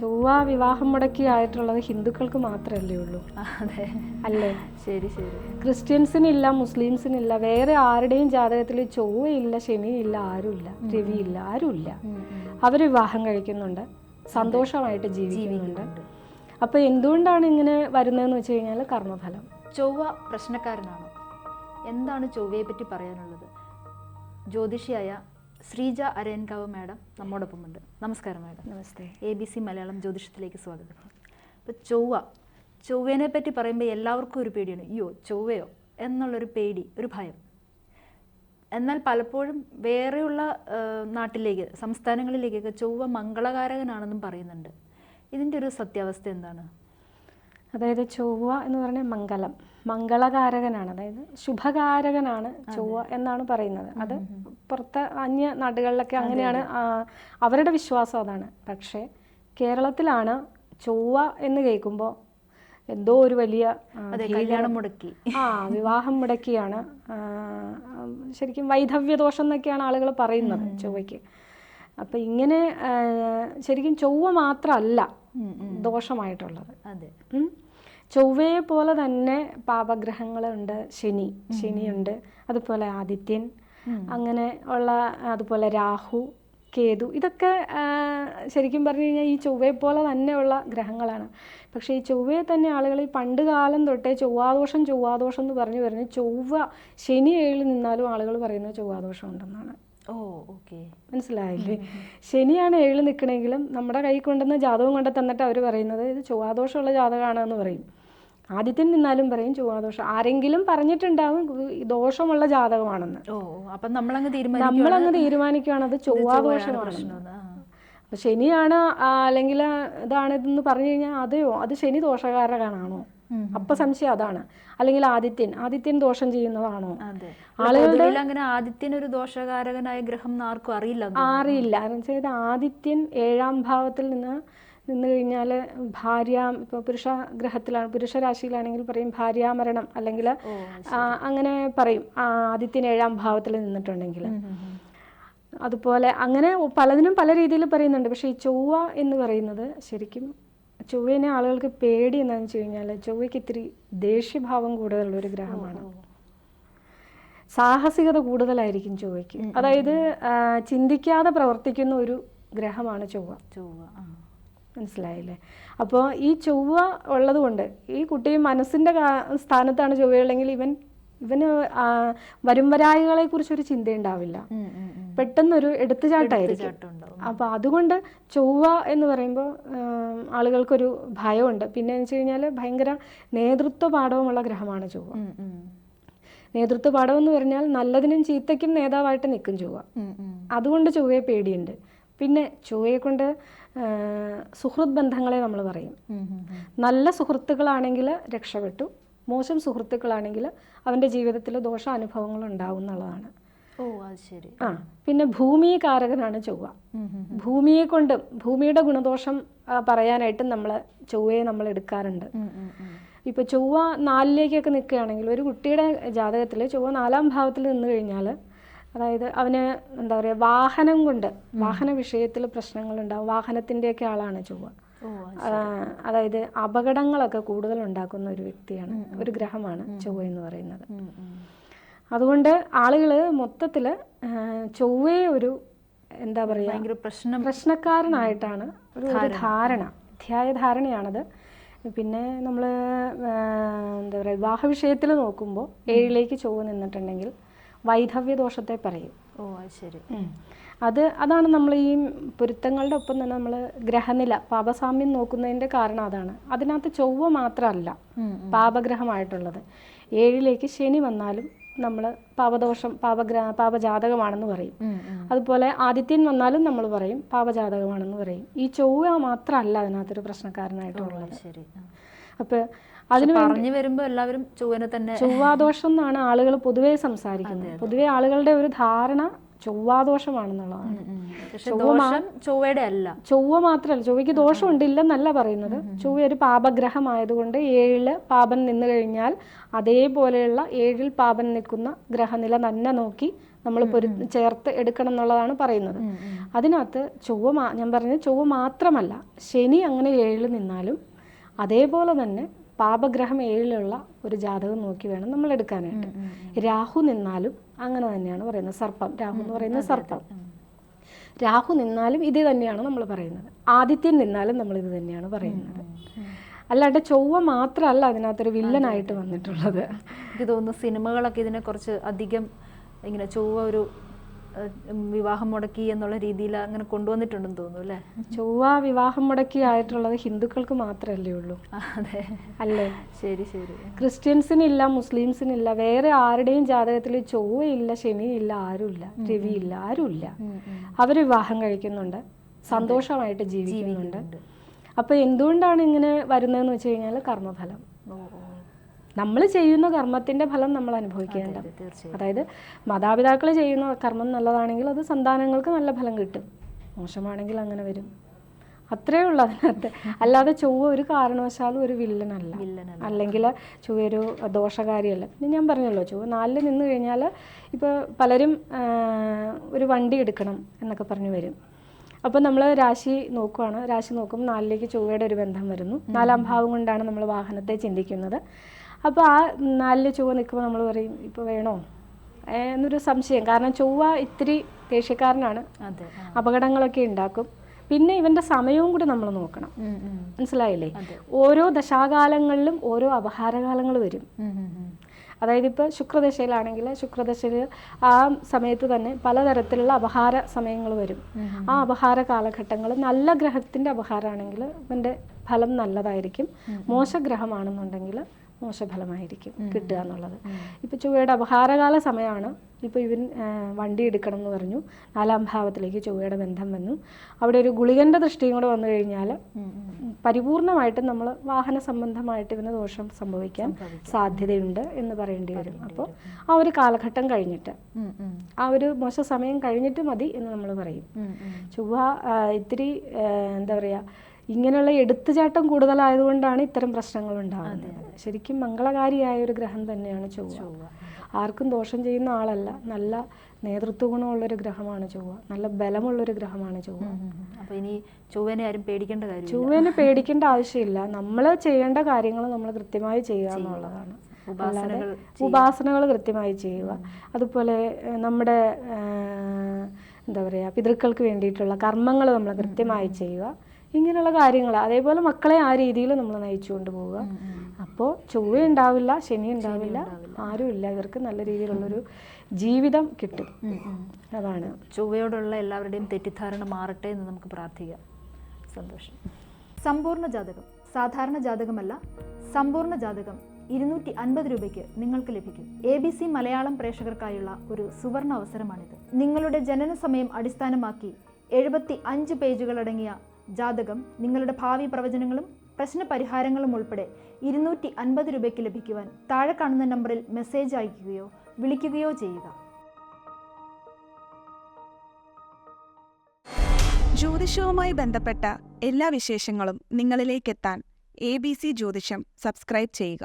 ചൊവ്വ വിവാഹം മുടക്കി ആയിട്ടുള്ളത് ഹിന്ദുക്കൾക്ക് മാത്രമല്ലേ ഉള്ളൂ. അതെ. അല്ലേ? ശരി ശരി. ക്രിസ്ത്യൻസിനില്ല മുസ്ലിംസിനില്ല വേറെ ആരുടെയും ജാതകത്തിൽ ചൊവ്വയില്ല ശനിയില്ല ആരുമില്ല രവിയില്ല ആരുമില്ല. അവർ വിവാഹം കഴിക്കുന്നുണ്ട്. സന്തോഷമായിട്ട് ജീവിക്കുന്നുണ്ട്. അപ്പോൾ എന്തുകൊണ്ടാണ് ഇങ്ങനെ വരുന്നതെന്ന് വെച്ച് കഴിഞ്ഞാൽ കർമ്മഫലം. ചൊവ്വ പ്രശ്നക്കാരനാണോ? എന്താണ് ചൊവ്വയെ പറ്റി പറയാനുള്ളത്? ജ്യോതിഷിയായ ശ്രീജ അരയൻകാവ് മാഡം നമ്മോടൊപ്പമുണ്ട് നമസ്കാരം മാഡം. നമസ്തേ. എ ബി സി മലയാളം ജ്യോതിഷത്തിലേക്ക് സ്വാഗതം. അപ്പോൾ ചൊവ്വ ചൊവ്വേനെ പറ്റി പറയുമ്പോൾ എല്ലാവർക്കും ഒരു പേടിയാണ്. അയ്യോ ചൊവ്വയോ? എന്നുള്ളൊരു പേടി ഒരു ഭയം. എന്നാൽ പലപ്പോഴും വേറെയുള്ള നാട്ടിലേക്ക് സംസ്ഥാനങ്ങളിലേക്കൊക്കെ ചൊവ്വ മംഗളകാരകനാണെന്നും പറയുന്നുണ്ട്. ഇതിന്റെ ഒരു സത്യാവസ്ഥ എന്താണ്? അതായത് ചൊവ്വ എന്ന് പറഞ്ഞാൽ മംഗളം. മംഗളകാരകനാണ്. അതായത് ശുഭകാരകനാണ് ചൊവ്വ എന്നാണ് പറയുന്നത്. അത് പുറത്തെ അന്യ നാടുകളിലൊക്കെ അങ്ങനെയാണ് അവരുടെ വിശ്വാസം അതാണ്. പക്ഷേ കേരളത്തിലാണ് ചൊവ്വ എന്ന് കേൾക്കുമ്പോൾ എന്തോ ഒരു വലിയ കല്യാണം മുടക്കി. ആ വിവാഹം മുടക്കിയാണ്. ശരിക്കും വൈധവ്യദോഷം എന്നൊക്കെയാണ് ആളുകൾ പറയുന്നത് ചൊവ്വയ്ക്ക്. അപ്പം ഇങ്ങനെ ശരിക്കും ചൊവ്വ മാത്രമല്ല. ദോഷമായിട്ടുള്ളത്. അതെ. ചൊവ്വയെ പോലെ തന്നെ പാപഗ്രഹങ്ങളുണ്ട്. ശനി ശനിയുണ്ട്. അതുപോലെ ആദിത്യൻ. അങ്ങനെ ഉള്ള അതുപോലെ രാഹു കേതു. ഇതൊക്കെ ശരിക്കും പറഞ്ഞു കഴിഞ്ഞാൽ ഈ ചൊവ്വയെ പോലെ തന്നെയുള്ള ഗ്രഹങ്ങളാണ്. പക്ഷേ ഈ ചൊവ്വയെ തന്നെ ആളുകൾ ഈ പണ്ട് കാലം തൊട്ടേ ചൊവ്വാദോഷം ചൊവ്വാദോഷം എന്ന് പറഞ്ഞു പറഞ്ഞ് ചൊവ്വ ശനി ഏഴിൽ നിന്നാലും ആളുകൾ പറയുന്നത് ചൊവ്വാദോഷം ഉണ്ടെന്നാണ്. Oh okay. മനസ്സിലായില്ലേ? ശനിയാണ് ഏഴിൽ നിൽക്കണമെങ്കിലും നമ്മുടെ കൈ കൊണ്ടുവന്ന ജാതകം കൊണ്ട് തന്നിട്ട് അവർ പറയുന്നത് ഇത് ചൊവ്വാദോഷമുള്ള ജാതകമാണെന്ന് പറയും. ആദ്യത്തിൽ നിന്നാലും പറയും ചൊവ്വാദോഷം. ആരെങ്കിലും പറഞ്ഞിട്ടുണ്ടാവും ദോഷമുള്ള ജാതകമാണെന്ന്. അപ്പം നമ്മളങ്ങ് തീരുമാനിക്കും നമ്മളങ്ങ് തീരുമാനിക്കുകയാണ് അത് ചൊവ്വാദോഷമാണ് പ്രശ്നമെന്ന് ആ. അപ്പൊ ശനിയാണ് അല്ലെങ്കിൽ ഇതാണ് ഇതെന്ന് പറഞ്ഞു കഴിഞ്ഞാൽ അതെയോ? അത് ശനി ദോഷകാരകനാണോ. അപ്പൊ സംശയം അതാണ്. അല്ലെങ്കിൽ ആദിത്യൻ. ആദിത്യൻ ദോഷം ചെയ്യുന്നതാണോ? ആളുകളുടെ അങ്ങനെ ആദിത്യൻ ഒരു ദോഷകാരകനായ ഗ്രഹം ആർക്കും അറിയില്ല അറിയില്ല. എന്ന് വെച്ചാൽ ആദിത്യൻ ഏഴാം ഭാവത്തിൽ നിന്ന് നിന്ന് കഴിഞ്ഞാൽ ഭാര്യ ഇപ്പോൾ പുരുഷ ഗ്രഹത്തിലാണ് പുരുഷ രാശിയിലാണെങ്കിൽ പറയും ഭാര്യാമരണം അല്ലെങ്കിൽ അങ്ങനെ പറയും. ആ, ആദിത്യൻ ഏഴാം ഭാവത്തിൽ നിന്നിട്ടുണ്ടെങ്കിൽ. അതുപോലെ അങ്ങനെ പലതിനും പല രീതിയിൽ പറയുന്നുണ്ട്. പക്ഷേ ഈ ചൊവ്വ എന്ന് പറയുന്നത് ശരിക്കും ചൊവ്വേനെ ആളുകൾക്ക് പേടി എന്താണെന്ന് വെച്ച് കഴിഞ്ഞാൽ ചൊവ്വയ്ക്ക് ഇത്തിരി ദേഷ്യഭാവം കൂടുതലുള്ള ഒരു ഗ്രഹമാണ്. സാഹസികത കൂടുതലായിരിക്കും ചൊവ്വയ്ക്ക്. അതായത് ചിന്തിക്കാതെ പ്രവർത്തിക്കുന്ന ഒരു ഗ്രഹമാണ് ചൊവ്വ. ചൊവ്വ. മനസ്സിലായില്ലേ? അപ്പോൾ ഈ ചൊവ്വ ഉള്ളതുകൊണ്ട് ഈ കുട്ടി മനസ്സിന്റെ സ്ഥാനത്താണ് ചൊവ്വയുള്ളെങ്കിൽ ഇവൻ ഇവന് വരും വരായികളെ കുറിച്ചൊരു ചിന്തയുണ്ടാവില്ല. പെട്ടെന്നൊരു എടുത്തുചാട്ടായിരിക്കും. അപ്പൊ അതുകൊണ്ട് ചൊവ്വ എന്ന് പറയുമ്പോൾ ആളുകൾക്കൊരു ഭയമുണ്ട്. പിന്നെ എന്ന് വെച്ച് കഴിഞ്ഞാൽ ഭയങ്കര നേതൃത്വ പാഠവുമുള്ള ഗ്രഹമാണ് ചൊവ്വ. നേതൃത്വ പാഠം എന്ന് പറഞ്ഞാൽ നല്ലതിനും ചീത്തയ്ക്കും നേതാവായിട്ട് നിൽക്കും ചൊവ്വ. അതുകൊണ്ട് ചൊവ്വയെ പേടിയുണ്ട്. പിന്നെ ചൊവ്വയെക്കൊണ്ട് സുഹൃത് സുഹൃത്ത് ബന്ധങ്ങളെ നമ്മൾ പറയും. നല്ല സുഹൃത്തുക്കളാണെങ്കിൽ രക്ഷപ്പെട്ടു മോശം സുഹൃത്തുക്കളാണെങ്കിൽ അവന്റെ ജീവിതത്തിൽ ദോഷ അനുഭവങ്ങൾ ഉണ്ടാവും എന്നുള്ളതാണ് ഓ അത് ശരി ആ പിന്നെ ഭൂമി കാരകനാണ് ചൊവ്വ. ഭൂമിയെ കൊണ്ടും ഭൂമിയുടെ ഗുണദോഷം പറയാനായിട്ടും നമ്മൾ ചൊവ്വയെ നമ്മൾ എടുക്കാറുണ്ട്. ഇപ്പോൾ ചൊവ്വ നാലിലേക്കൊക്കെ നിൽക്കുകയാണെങ്കിൽ ഒരു കുട്ടിയുടെ ജാതകത്തിൽ ചൊവ്വ നാലാം ഭാവത്തിൽ നിന്ന് കഴിഞ്ഞാൽ അതായത് അവന് എന്താ പറയുക വാഹനം കൊണ്ട് വാഹന വിഷയത്തിൽ പ്രശ്നങ്ങളുണ്ടാവും. വാഹനത്തിന്റെയൊക്കെ ആളാണ് ചൊവ്വ. അതായത് അപകടങ്ങളൊക്കെ കൂടുതൽ ഉണ്ടാക്കുന്ന ഒരു വ്യക്തിയാണ് ഒരു ഗ്രഹമാണ് ചൊവ്വ എന്ന് പറയുന്നത്. അതുകൊണ്ട് ആളുകൾ മൊത്തത്തിൽ ചൊവ്വയെ ഒരു എന്താ പറയുക പ്രശ്നം പ്രശ്നക്കാരനായിട്ടാണ് ഒരു ഒരു ധാരണ. അധ്യായ ധാരണയാണത്. പിന്നെ നമ്മൾ എന്താ പറയുക വിവാഹ വിഷയത്തിൽ നോക്കുമ്പോൾ ഏഴിലേക്ക് ചൊവ്വ നിന്നിട്ടുണ്ടെങ്കിൽ വൈധവ്യ ദോഷത്തെ പറയും ഓ അത് ശരി. അത് അതാണ് നമ്മൾ ഈ പൊരുത്തങ്ങളുടെ ഒപ്പം തന്നെ നമ്മൾ ഗ്രഹനില പാപസാമ്യം നോക്കുന്നതിന്റെ കാരണം അതാണ്. അതിനകത്ത് ചൊവ്വ മാത്രമല്ല പാപഗ്രഹമായിട്ടുള്ളത്. ഏഴിലേക്ക് ശനി വന്നാലും നമ്മൾ പാപദോഷം പാപഗ്ര പാപജാതകമാണെന്ന് പറയും. അതുപോലെ ആദിത്യൻ വന്നാലും നമ്മൾ പറയും പാപജാതകമാണെന്ന് പറയും. ഈ ചൊവ്വ മാത്രമല്ല അതിനകത്തൊരു പ്രശ്നക്കാരനായിട്ടുള്ളത്. ശരി. അപ്പോൾ അതിന് പറഞ്ഞു വരുമ്പോ എല്ലാവരും ചൊവ്വനെ തന്നെ ചൊവ്വാദോഷം എന്നാണ് ആളുകൾ പൊതുവേ സംസാരിക്കുന്നത്. പൊതുവേ ആളുകളുടെ ഒരു ധാരണ ചൊവ്വാദോഷമാണെന്നുള്ളതാണ്. ചൊവ്വയുടെ അല്ല. ചൊവ്വ മാത്രമല്ല ചൊവ്വയ്ക്ക് ദോഷമുണ്ട് ഇല്ലെന്നല്ല പറയുന്നത്. ചൊവ്വ ഒരു പാപഗ്രഹമായതുകൊണ്ട് ഏഴിൽ പാപൻ നിന്നു കഴിഞ്ഞാൽ അതേപോലെയുള്ള ഏഴിൽ പാപൻ നിൽക്കുന്ന ഗ്രഹനില തന്നെ നോക്കി നമ്മൾ പൊരു ചേർത്ത് എടുക്കണം എന്നുള്ളതാണ് പറയുന്നത്. അതിനകത്ത് ചൊവ്വ ഞാൻ പറഞ്ഞത് ചൊവ്വ മാത്രമല്ല ശനി അങ്ങനെ ഏഴിൽ നിന്നാലും അതേപോലെ തന്നെ പാപഗ്രഹം ഏഴിലുള്ള ഒരു ജാതകം നോക്കി വേണം നമ്മൾ എടുക്കാനായിട്ട്. രാഹു നിന്നാലും അങ്ങനെ തന്നെയാണ് പറയുന്നത്. സർപ്പം രാഹു എന്ന് പറയുന്നത് സർപ്പം. രാഹു നിന്നാലും ഇത് തന്നെയാണ് നമ്മൾ പറയുന്നത്. ആദിത്യൻ നിന്നാലും നമ്മൾ ഇത് തന്നെയാണ് പറയുന്നത്. അല്ലാണ്ട് ചൊവ്വ മാത്രമല്ല അതിനകത്തൊരു വില്ലനായിട്ട് വന്നിട്ടുള്ളത്. എനിക്ക് തോന്നുന്നു സിനിമകളൊക്കെ ഇതിനെ കുറച്ച് അധികം ഇങ്ങനെ ചൊവ്വ ഒരു വിവാഹം മുടക്കി എന്നുള്ള രീതിയിൽ അങ്ങനെ കൊണ്ടുവന്നിട്ടുണ്ടെന്ന് തോന്നുന്നു അല്ലേ? ചൊവ്വ വിവാഹം മുടക്കി ആയിട്ടുള്ളത് ഹിന്ദുക്കൾക്ക് മാത്രമല്ലേ ഉള്ളൂ. അതെ. അല്ലേ? ശരി ശരി. ക്രിസ്ത്യൻസിനില്ല മുസ്ലിംസിനില്ല വേറെ ആരുടെയും ജാതകത്തിൽ ചൊവ്വയില്ല ശനിയില്ല ആരുമില്ല രവിയില്ല ആരുമില്ല. അവർ വിവാഹം കഴിക്കുന്നുണ്ട് സന്തോഷമായിട്ട് ജീവിക്കുന്നുണ്ട്. അപ്പോൾ എന്തുകൊണ്ടാണ് ഇങ്ങനെ വരുന്നതെന്ന് വെച്ച് കഴിഞ്ഞാൽ കർമ്മഫലം. നമ്മൾ ചെയ്യുന്ന കർമ്മത്തിന്റെ ഫലം നമ്മൾ അനുഭവിക്കേണ്ടത്. അതായത് മാതാപിതാക്കൾ ചെയ്യുന്ന കർമ്മം നല്ലതാണെങ്കിൽ അത് സന്താനങ്ങൾക്ക് നല്ല ഫലം കിട്ടും. മോശമാണെങ്കിൽ അങ്ങനെ വരും. അത്രേ ഉള്ളൂ അതിനകത്ത്. അല്ലാതെ ചൊവ്വ ഒരു കാരണവശാലും ഒരു വില്ലനല്ല. വില്ലനല്ല. അല്ലെങ്കിൽ ചൊവ്വ ഒരു ദോഷകാരിയല്ല. പിന്നെ ഞാൻ പറഞ്ഞല്ലോ ചൊവ്വ നാലിൽ നിന്ന് കഴിഞ്ഞാൽ ഇപ്പോൾ പലരും ഒരു വണ്ടി എടുക്കണം എന്നൊക്കെ പറഞ്ഞു വരും. അപ്പോൾ നമ്മൾ രാശി നോക്കുവാണ്. രാശി നോക്കുമ്പോൾ നാലിലേക്ക് ചൊവ്വയുടെ ഒരു ബന്ധം വരുന്നു. നാലാം ഭാവം കൊണ്ടാണ് നമ്മൾ വാഹനത്തെ ചിന്തിക്കുന്നത്. അപ്പോൾ ആ നാലിൽ ചൊവ്വ നിൽക്കുമ്പോൾ നമ്മൾ പറയും ഇപ്പോൾ വേണോ? എന്നൊരു സംശയം. കാരണം ചൊവ്വ ഇത്തിരി ദേഷ്യക്കാരനാണ്. അപകടങ്ങളൊക്കെ ഉണ്ടാക്കും പിന്നെ ഇവന്റെ സമയവും കൂടി നമ്മൾ നോക്കണം. മനസ്സിലായില്ലേ? ഓരോ ദശാകാലങ്ങളിലും ഓരോ അപഹാരകാലങ്ങൾ വരും. അതായത് ഇപ്പോൾ ശുക്രദശയിലാണെങ്കിൽ ശുക്രദശയിൽ ആ സമയത്ത് തന്നെ പലതരത്തിലുള്ള അപഹാര സമയങ്ങൾ വരും. ആ അപഹാര കാലഘട്ടങ്ങൾ നല്ല ഗ്രഹത്തിന്റെ അപഹാരമാണെങ്കിൽ ഇവന്റെ ഫലം നല്ലതായിരിക്കും. മോശഗ്രഹമാണെന്നുണ്ടെങ്കിൽ മോശഫലമായിരിക്കും കിട്ടുക എന്നുള്ളത്. ഇപ്പോൾ ചൊവ്വയുടെ അപഹാരകാല സമയമാണ്. ഇപ്പോൾ ഇവൻ വണ്ടി എടുക്കണം എന്ന് പറഞ്ഞു. നാലാം ഭാവത്തിലേക്ക് ചൊവ്വയുടെ ബന്ധം വന്നു. അവിടെ ഒരു ഗുളികന്റെ ദൃഷ്ടിയും കൂടെ വന്നു കഴിഞ്ഞാൽ. പരിപൂർണമായിട്ടും നമ്മൾ വാഹന സംബന്ധമായിട്ട് ഇവന് ദോഷം സംഭവിക്കാൻ സാധ്യതയുണ്ട് എന്ന് പറയേണ്ടി വരും. അപ്പോൾ ആ ഒരു കാലഘട്ടം കഴിഞ്ഞിട്ട്. ആ ഒരു മോശ സമയം കഴിഞ്ഞിട്ട് മതി എന്ന് നമ്മൾ പറയും. ചൊവ്വ ഇത്തിരി എന്താ പറയുക ഇങ്ങനെയുള്ള എടുത്തുചാട്ടം കൂടുതലായതുകൊണ്ടാണ് ഇത്തരം പ്രശ്നങ്ങൾ ഉണ്ടാകുന്നത്. ശരിക്കും മംഗളകാരിയായ ഒരു ഗ്രഹം തന്നെയാണ് ചൊവ്വ. ആർക്കും ദോഷം ചെയ്യുന്ന ആളല്ല. നല്ല നേതൃത്വ ഗുണമുള്ളൊരു ഗ്രഹമാണ് ചൊവ്വ. നല്ല ബലമുള്ളൊരു ഗ്രഹമാണ് ചൊവ്വ. ഉം, ഉം. അപ്പൊ ഇനി ചൊവ്വനെ ആരും പേടിക്കേണ്ട കാര്യം ചൊവ്വേനെ പേടിക്കേണ്ട ആവശ്യമില്ല. നമ്മൾ ചെയ്യേണ്ട കാര്യങ്ങൾ നമ്മൾ കൃത്യമായി ചെയ്യുക എന്നുള്ളതാണ്. ഉപാസനകൾ കൃത്യമായി ചെയ്യുക. അതുപോലെ നമ്മുടെ എന്താ പറയുക പിതൃക്കൾക്ക് വേണ്ടിയിട്ടുള്ള കർമ്മങ്ങൾ നമ്മൾ കൃത്യമായി ചെയ്യുക. ഇങ്ങനെയുള്ള കാര്യങ്ങൾ. അതേപോലെ മക്കളെ ആ രീതിയിൽ നമ്മൾ നയിച്ചു കൊണ്ടുപോവുക. അപ്പോൾ ചൊവ്വ ഉണ്ടാവില്ല ശനി ഉണ്ടാവില്ല ആരുമില്ല ഇവർക്ക് നല്ല രീതിയിലുള്ളൊരു ജീവിതം കിട്ടും. അതാണ്. ചൊവ്വയോടുള്ള എല്ലാവരുടെയും തെറ്റിദ്ധാരണ മാറട്ടെ എന്ന് നമുക്ക് പ്രാർത്ഥിക്കാം. സന്തോഷം. സമ്പൂർണ ജാതകം. സാധാരണ ജാതകമല്ല സമ്പൂർണ ജാതകം ഇരുന്നൂറ്റി അൻപത് രൂപയ്ക്ക് നിങ്ങൾക്ക് ലഭിക്കും. എ ബി സി മലയാളം പ്രേക്ഷകർക്കായുള്ള ഒരു സുവർണ അവസരമാണിത്. നിങ്ങളുടെ ജനന സമയം അടിസ്ഥാനമാക്കി എഴുപത്തി അഞ്ച് പേജുകളടങ്ങിയ ജാതകം നിങ്ങളുടെ ഭാവി പ്രവചനങ്ങളും പ്രശ്ന പരിഹാരങ്ങളും ഉൾപ്പെടെ ഇരുന്നൂറ്റി അൻപത് രൂപയ്ക്ക് ലഭിക്കുവാൻ താഴെ കാണുന്ന നമ്പറിൽ മെസ്സേജ് അയക്കുകയോ വിളിക്കുകയോ ചെയ്യുക. ജ്യോതിഷവുമായി ബന്ധപ്പെട്ട എല്ലാ വിശേഷങ്ങളും നിങ്ങളിലേക്കെത്താൻ എ ബി സി ജ്യോതിഷം സബ്സ്ക്രൈബ് ചെയ്യുക.